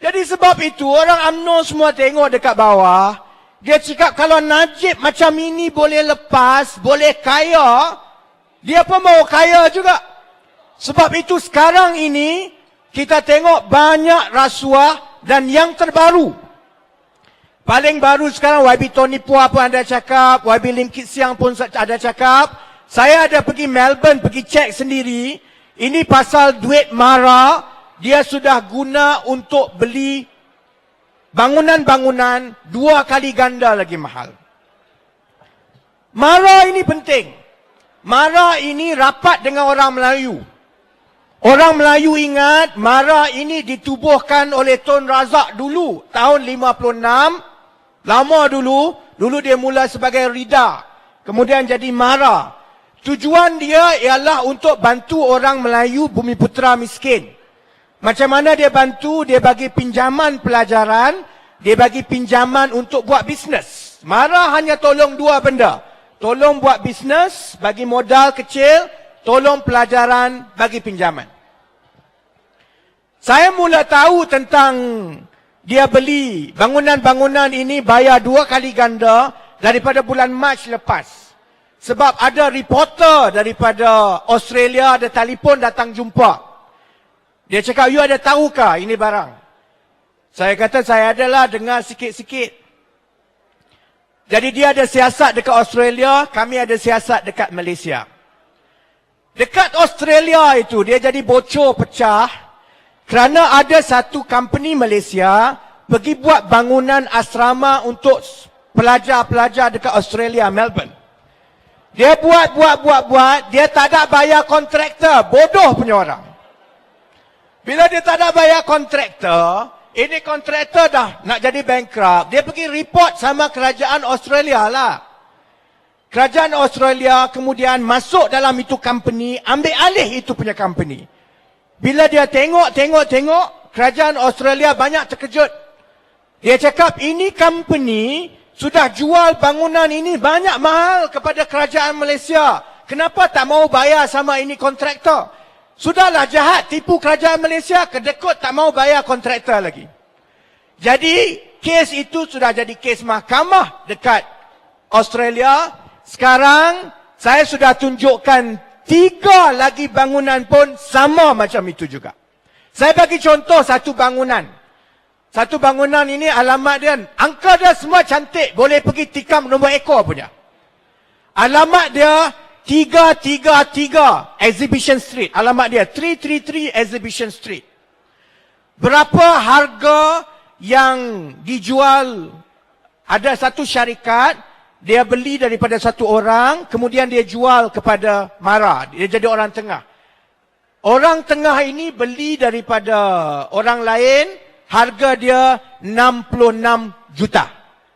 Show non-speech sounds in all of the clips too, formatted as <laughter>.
Jadi sebab itu orang UMNO semua tengok dekat bawah. Dia cakap kalau Najib macam ini boleh lepas, boleh kaya. Dia pun mau kaya juga. Sebab itu sekarang ini kita tengok banyak rasuah dan yang terbaru. Paling baru sekarang YB Tony Pua pun ada cakap, YB Lim Kit Siang pun ada cakap. Saya ada pergi Melbourne, pergi cek sendiri. Ini pasal duit mara, dia sudah guna untuk beli bangunan-bangunan dua kali ganda lagi mahal. Mara ini penting. Mara ini rapat dengan orang Melayu. Orang Melayu ingat Mara ini ditubuhkan oleh Tun Razak dulu tahun 56. Lama dulu, dulu dia mula sebagai Rida. Kemudian jadi Mara. Tujuan dia ialah untuk bantu orang Melayu bumi putera miskin. Macam mana dia bantu? Dia bagi pinjaman pelajaran, dia bagi pinjaman untuk buat bisnes. Mara hanya tolong dua benda. Tolong buat bisnes, bagi modal kecil, tolong pelajaran, bagi pinjaman. Saya mula tahu tentang dia beli bangunan-bangunan ini bayar dua kali ganda daripada bulan Mac lepas. Sebab ada reporter daripada Australia ada telefon datang jumpa. Dia cakap, you ada tahukah ini barang? Saya kata, saya adalah dengar sikit-sikit. Jadi dia ada siasat dekat Australia, kami ada siasat dekat Malaysia. Dekat Australia itu, dia jadi bocor pecah. Kerana ada satu company Malaysia, pergi buat bangunan asrama untuk pelajar-pelajar dekat Australia, Melbourne. Dia buat, buat, buat, buat. Dia tak ada bayar kontraktor. Bodoh punya orang. Bila dia tak ada bayar kontraktor, ini kontraktor dah nak jadi bankrupt. Dia pergi report sama kerajaan Australia lah. Kerajaan Australia kemudian masuk dalam itu company, ambil alih itu punya company. Bila dia tengok, tengok, tengok, kerajaan Australia banyak terkejut. Dia cakap, ini company sudah jual bangunan ini banyak mahal kepada kerajaan Malaysia. Kenapa tak mau bayar sama ini kontraktor? Sudahlah jahat tipu kerajaan Malaysia, kedekut tak mau bayar kontraktor lagi. Jadi, kes itu sudah jadi kes mahkamah dekat Australia. Sekarang, saya sudah tunjukkan tiga lagi bangunan pun sama macam itu juga. Saya bagi contoh satu bangunan. Satu bangunan ini alamat dia, angka dia semua cantik. Boleh pergi tikam nombor ekor punya. Alamat dia 333 Exhibition Street. Alamat dia 333 Exhibition Street. Berapa harga yang dijual ada satu syarikat dia beli daripada satu orang kemudian dia jual kepada Mara dia jadi orang tengah orang tengah ini beli daripada orang lain harga dia 66 juta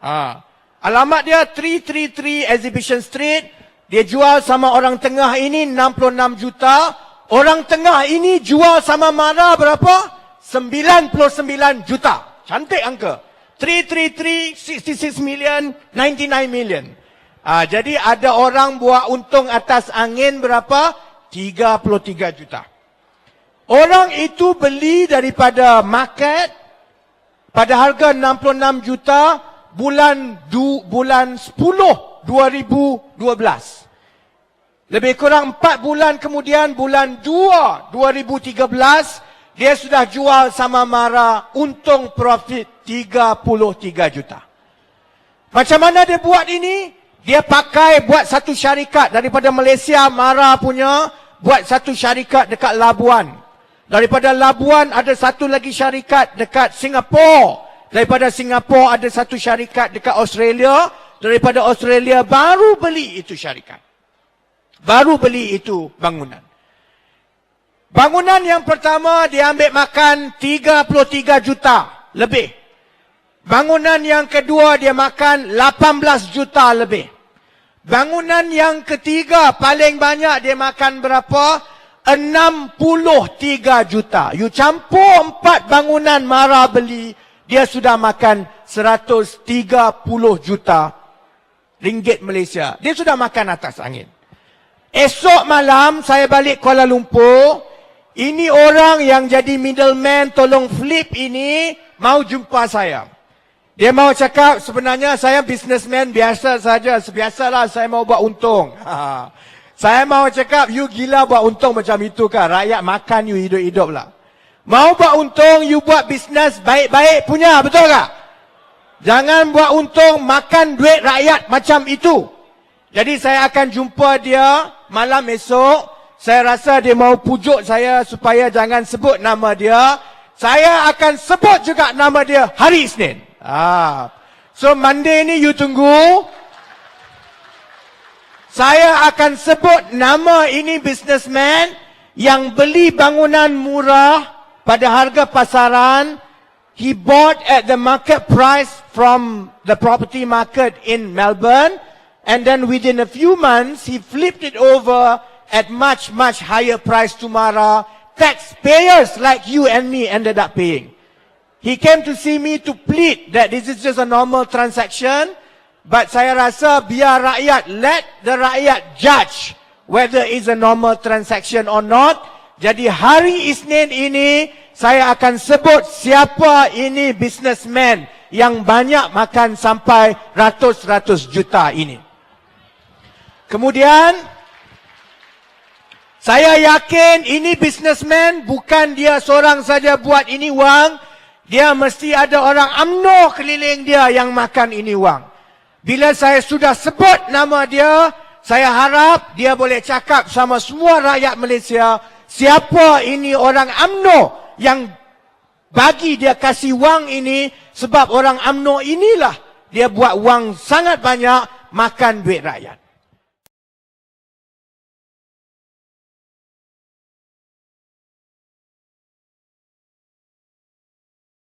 ha. alamat dia 333 Exhibition Street dia jual sama orang tengah ini 66 juta. Orang tengah ini jual sama Mara berapa? 99 juta. Cantik angka. 333, 66 million, 99 million. Ah, jadi ada orang buat untung atas angin berapa? 33 juta. Orang itu beli daripada market pada harga 66 juta bulan du, bulan 10 2012. Lebih kurang 4 bulan kemudian, bulan 2 2013, dia sudah jual sama Mara untung profit 33 juta. Macam mana dia buat ini? Dia pakai buat satu syarikat daripada Malaysia, Mara punya, buat satu syarikat dekat Labuan. Daripada Labuan ada satu lagi syarikat dekat Singapura. Daripada Singapura ada satu syarikat dekat Australia. Daripada Australia baru beli itu syarikat. Baru beli itu bangunan. Bangunan yang pertama dia ambil makan 33 juta lebih. Bangunan yang kedua dia makan 18 juta lebih. Bangunan yang ketiga paling banyak dia makan berapa? 63 juta. You campur empat bangunan Mara beli, dia sudah makan 130 juta ringgit Malaysia. Dia sudah makan atas angin. Esok malam saya balik Kuala Lumpur. Ini orang yang jadi middleman tolong flip ini mau jumpa saya. Dia mau cakap sebenarnya saya businessman biasa saja. Sebiasalah saya mau buat untung. <laughs> saya mau cakap you gila buat untung macam itu kan. Rakyat makan you hidup-hidup lah. Mau buat untung you buat bisnes baik-baik punya betul tak? Jangan buat untung makan duit rakyat macam itu. Jadi saya akan jumpa dia malam esok. Saya rasa dia mau pujuk saya supaya jangan sebut nama dia. Saya akan sebut juga nama dia hari Isnin. Ah. So Monday ni you tunggu. Saya akan sebut nama ini businessman yang beli bangunan murah pada harga pasaran. He bought at the market price from the property market in Melbourne. And then within a few months, he flipped it over at much, much higher price to Mara. Taxpayers like you and me ended up paying. He came to see me to plead that this is just a normal transaction. But saya rasa biar rakyat, let the rakyat judge whether it's a normal transaction or not. Jadi hari Isnin ini, saya akan sebut siapa ini businessman yang banyak makan sampai ratus-ratus juta ini. Kemudian, saya yakin ini businessman bukan dia seorang saja buat ini wang. Dia mesti ada orang amno keliling dia yang makan ini wang. Bila saya sudah sebut nama dia, saya harap dia boleh cakap sama semua rakyat Malaysia, siapa ini orang amno yang bagi dia kasih wang ini, sebab orang amno inilah dia buat wang sangat banyak makan duit rakyat.